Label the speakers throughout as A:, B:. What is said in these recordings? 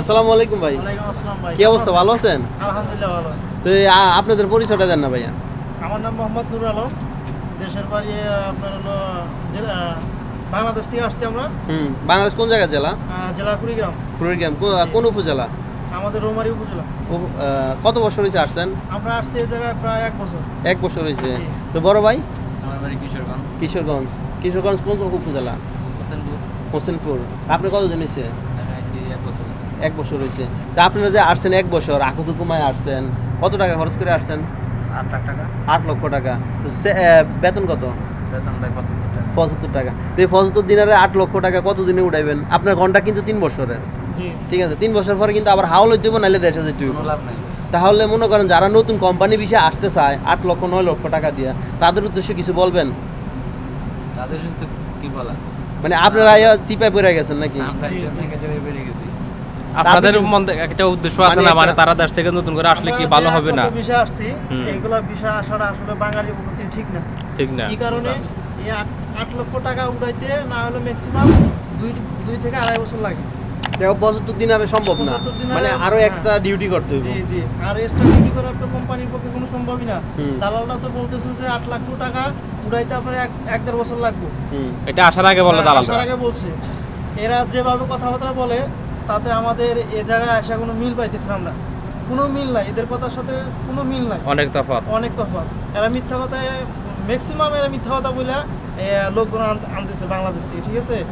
A: আসসালামু আলাইকুম ভাই।
B: ওয়ালাইকুম আসসালাম ভাই।
A: কি অবস্থা ভালো আছেন?
B: আলহামদুলিল্লাহ ভালো।
A: তো আপনাদের পরিচয়টা দেন না ভাইয়া।
B: আমার নাম মোহাম্মদ নুরুল আলম। দেশের বাড়ি আপনার হলো জেলা বাংলাদেশ থেকে আসছি আমরা।
A: হুম বাংলাদেশ কোন জায়গা জেলা?
B: জেলা কুড়িগ্রাম।
A: কুড়িগ্রাম কোন উপজেলা?
B: আমাদের রৌমারি উপজেলা।
A: কত বছর হয়েছে আসছেন?
B: আমরা আসছি এই জায়গায় প্রায় এক বছর।
A: এক বছর হয়েছে। তো বড় ভাই?
C: আমার বাড়ি কিশোরগঞ্জ।
A: কিশোরগঞ্জ। কিশোরগঞ্জ কোন উপজেলা?
C: হোসেনপুর।
A: হোসেনপুর। আপনি কতজন হয়েছে?
C: এক বছর।
A: এক বছর হয়েছে। তা আপনারা যে আসছেন এক বছর আকুতুকুমায় আসছেন কত টাকা খরচ করে আসছেন?
C: আট লাখ টাকা।
A: আট লক্ষ টাকা। তো বেতন কত?
C: বেতন পঁচাত্তর টাকা।
A: তো এই পঁচাত্তর দিনারে আট লক্ষ টাকা কত দিনে উঠাইবেন? আপনার ঘণ্টা কিন্তু তিন বছরের। ঠিক আছে তিন বছর পরে কিন্তু আবার হাওল হইতে নাহলে দেশে যেতে।
C: লাভ নাই।
A: তাহলে মনে করেন যারা নতুন কোম্পানি বিষয়ে আসতে চায় আট লক্ষ নয় লক্ষ টাকা দিয়ে তাদের উদ্দেশ্যে কিছু বলবেন?
C: তাদের কি বলা
A: মানে আপনারা চিপায় পড়ে গেছেন নাকি?
C: আমরা গেছি।
D: আপনাদের একটা উদ্দেশ্য আছে
A: মানে
D: না? মানে তারা দেশ থেকে নতুন করে আসলে কি ভালো হবে না?
B: বিষয় আসছি
D: হুম।
B: এইগুলা বিষয় আসাটা আসলে বাঙালির প্রতি ঠিক না।
D: ঠিক না।
B: কি কারণে? আট লক্ষ টাকা উঠাইতে না হলে ম্যাক্সিমাম দুই দুই থেকে আড়াই বছর লাগে।
A: দেখো পঁচাত্তর দিন আরে সম্ভব না।
B: 75 দিনারে-
A: মানে
B: আরও।
A: এক্সট্রা ডিউটি করতে হইব।
B: জি জি। আর এক্সট্রা বিক্রি করার তো কোম্পানির পক্ষে কোনো সম্ভবই না। দালালরা তো বলতেছে যে আট লাখ টাকা উঠাইতে আপনার এক এক দেড় বছর লাগবে।
D: এটা আসার আগে বলে
B: হ্যাঁ,
D: দালাল
B: আসার আগে বলছে। এরা যেভাবে কথাবার্তা বলে তাতে আমাদের এ জায়গায় আসা কোনো মিল পাইতেছিলাম না কোনো মিল নাই এদের কথার সাথে কোনো মিল নাই।
D: অনেক তফাৎ।
B: অনেক তফাৎ। এরা মিথ্যা কথায় ম্যাক্সিমাম এরা মিথ্যা কথা বলে লোকগুলো আন- আনতেছে বাংলাদেশ থেকে ঠিক আছে?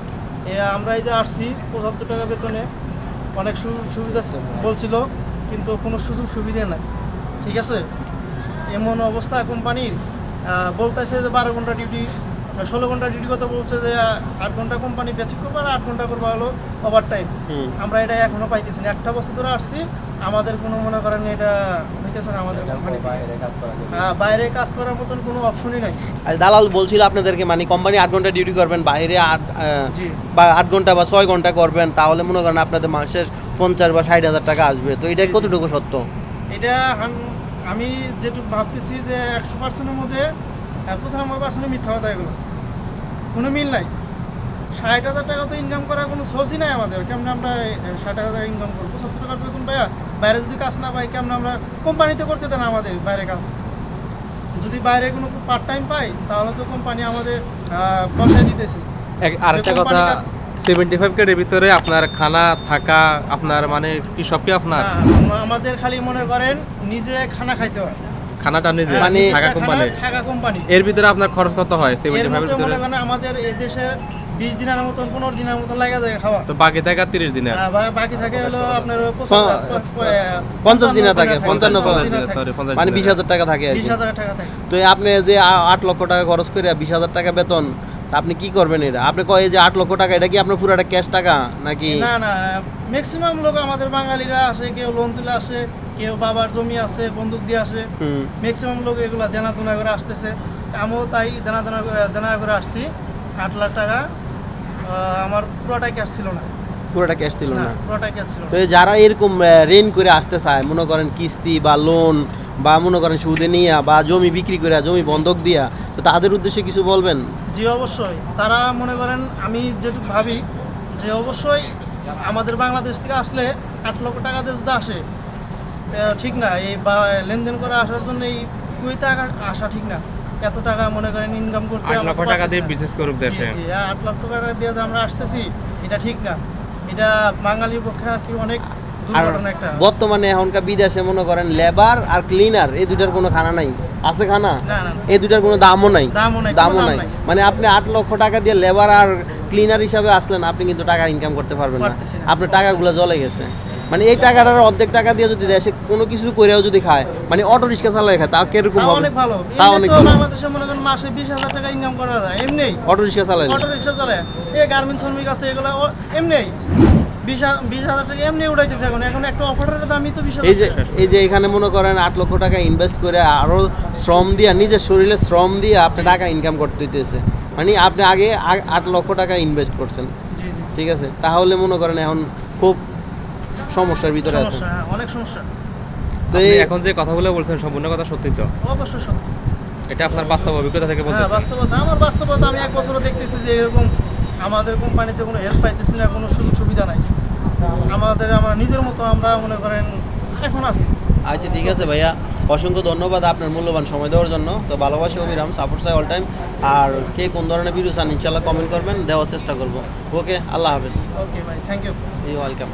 B: আমরা এই যে আসছি পঁচাত্তর টাকা বেতনে অনেক সুযোগ সুবিধা বলছিল কিন্তু কোনো সুযোগ সুবিধা নাই ঠিক আছে? এমন অবস্থা কোম্পানির বলতেছে যে বারো ঘণ্টা ডিউটি ষোলো ঘণ্টা ডিউটি কথা বলছে যে আট ঘণ্টা কোম্পানি বেসিক করবে আর আট ঘণ্টা করবে হলো ওভার টাইম আমরা এটা এখনও পাইতেছি না। একটা বছর ধরে আসছি আমাদের কোনো মনে করেন এটা হইতেছে না আমাদের কোম্পানি হ্যাঁ বাইরে কাজ করার মতন কোনো অপশনই নাই।
A: আর দালাল বলছিল আপনাদেরকে মানে কোম্পানি আট ঘণ্টা ডিউটি করবেন বাইরে আট
B: জি।
A: বা আট ঘণ্টা বা ছয় ঘণ্টা করবেন তাহলে মনে করেন আপনাদের মাসে পঞ্চাশ বা ষাট হাজার টাকা আসবে। তো এটা কতটুকু সত্য?
B: এটা আমি যেটুকু ভাবতেছি যে একশো পার্সেন্টের মধ্যে আহ, পঁচানব্বই পার্সেন্টের মিথ্যা কথা এগুলো। কোনো মিল নাই। ষাট হাজার টাকা তো ইনকাম করার কোনো সোর্সই নাই আমাদের। কেমন আমরা ষাট হাজার টাকা ইনকাম করব? সত্তর টাকার বেতন পাইয়া বাইরে যদি কাজ না পাই কেমন আমরা কোম্পানিতে করতে দেন আমাদের বাইরে কাজ? যদি বাইরে কোনো পার্ট টাইম পাই তাহলে তো কোম্পানি আমাদের বসায় দিতেছে।
D: আরেকটা কথা সেভেন্টি ফাইভ কের ভিতরে আপনার খানা থাকা আপনার মানে কি সব কি আপনার
B: আমাদের খালি মনে করেন নিজে খানা খাইতে হয়।
D: খানাটা নিজে
A: মানে
D: কোম্পানি
B: থাকা কোম্পানি
D: এর ভিতরে আপনার খরচ কত হয়? সেভেন্টি ফাইভের
B: মধ্যে
D: ভিতরে?
B: মনে আমাদের এই দেশের বিশ দিনের মতন পনেরো দিনের মতন লাগা যায় খাওয়া।
D: তো বাকি থাকে তিরিশ দিনে
B: বাকি থাকে হলো আপনার
A: পঞ্চাশ দিনে থাকে, পঞ্চান্ন।
D: সরি
A: মানে বিশ হাজার টাকা থাকে
B: বিশ হাজার টাকা থাকে।
A: তো আপনি যে আট লক্ষ টাকা খরচ করে বিশ হাজার টাকা বেতন আপনি কি করবেন এটা আপনি কয় যে আট লক্ষ টাকা এটা কি আপনার পুরোটা ক্যাশ টাকা নাকি?
B: না না ম্যাক্সিমাম লোক আমাদের বাঙালিরা আসে কেউ লোন তুলে আসে কেউ বাবার জমি আছে বন্দুক দিয়ে আসে। ম্যাক্সিমাম লোক এগুলা দেনা দেনা করে আসতেছে। আমিও তাই দেনা দেনা দেনা করে আসছি আট লাখ টাকা। আমার পুরোটাই ক্যাশ ছিল না।
A: পুরোটা ক্যাশ ছিল
B: না। পুরোটাই ক্যাশ ছিল
A: তো যারা এরকম ঋণ করে আসতে চায় মনে করেন কিস্তি বা লোন বা মনে করেন সুদে নিয়া বা জমি বিক্রি করে জমি বন্ধক দিয়া তো তাদের উদ্দেশ্যে কিছু বলবেন?
B: জি অবশ্যই। তারা মনে করেন আমি যেটুকু ভাবি যে অবশ্যই আমাদের বাংলাদেশ থেকে আসলে আট লক্ষ টাকা দেশ আসে ঠিক না। এই বা লেনদেন করে আসার জন্য এই আগা- আসা ঠিক না। এত টাকা মনে করেন ইনকাম করতে
D: আট লক্ষ টাকা দিয়ে করুক দেশে।
B: আট লক্ষ টাকা দিয়ে আমরা আসতেছি এটা ঠিক না। এটা বাঙালির পক্ষে আর কি অনেক
A: আর
B: দুর্ঘটনা একটা।
A: বর্তমানে এখনকার বিদেশে মনে করেন লেবার আর ক্লিনার এই দুটার কোনো খানা নাই। আছে খানা? এই দুটার কোনো দামও নাই।
B: দামও নাই।
A: মানে আপনি আট লক্ষ টাকা দিয়ে লেবার আর ক্লিনার হিসাবে আসলেন আপনি কিন্তু টাকা ইনকাম করতে পারবেন না। আপনার টাকাগুলো জ্বলে গেছে। মানে এই টাকাটার অর্ধেক টাকা দিয়ে যদি দেশে কোনো কিছু করেও যদি খায় মানে অটো রিক্সা চালায় খায় তা কীরকম
B: তাও
A: হবে?
B: অনেক ভালো।
A: তা অনেক ভালো।
B: বাংলাদেশে মনে করেন মাসে বিশ হাজার টাকা ইনকাম করা যায়। এমনি।
A: অটো রিক্সা চালায়
B: অটো রিক্সা চালায়। এই গার্মেন্টস শ্রমিক আছে এগুলো এমনি। বিশ হাজার টাকা এমনি উঠাইতেছে এখন। এখন একটা অফারের দামই তো বিশ
A: এই যে এই যে এখানে মনে করেন আট লক্ষ টাকা ইনভেস্ট করে আরও শ্রম দিয়া নিজের শরীরে শ্রম দিয়ে আপনি টাকা ইনকাম করতে দিতেছে মানে আপনি আগে আট লক্ষ টাকা ইনভেস্ট করছেন। ঠিক আছে? তাহলে মনে করেন এখন খুব সমস্যার ভিতরে আছে
B: হ্যাঁ, অনেক সমস্যা।
A: তো এই
D: এখন যে কথাগুলো বলছেন সম্পূর্ণ কথা সত্যি তো?
B: অবশ্যই সত্যি।
D: এটা আপনার বাস্তব অভিজ্ঞতা থেকে
B: হ্যাঁ
D: বলতেছেন
B: বাস্তবতা আমার বাস্তবতা আমি এক বছর দেখতেছি যে এরকম আমাদের কোম্পানিতে কোনো হেল্প পাইতেছি না কোনো সুযোগ সুবিধা নাই। আমাদের আমার নিজের মতো আমরা মনে করেন এখন আছি।
A: আচ্ছা ঠিক আছে ভাইয়া। অসংখ্য ধন্যবাদ আপনার মূল্যবান সময় দেওয়ার জন্য। তো ভালোবাসি অভিরাম সাপোর্ট চাই অল টাইম আর কে কোন ধরনের ভিডিও চান ইনশাল্লাহ কমেন্ট করবেন দেওয়ার চেষ্টা করব। ওকে আল্লাহ হাফেজ।
B: ওকে ভাই থ্যাংক ইউ
A: ইউ ওয়েলকাম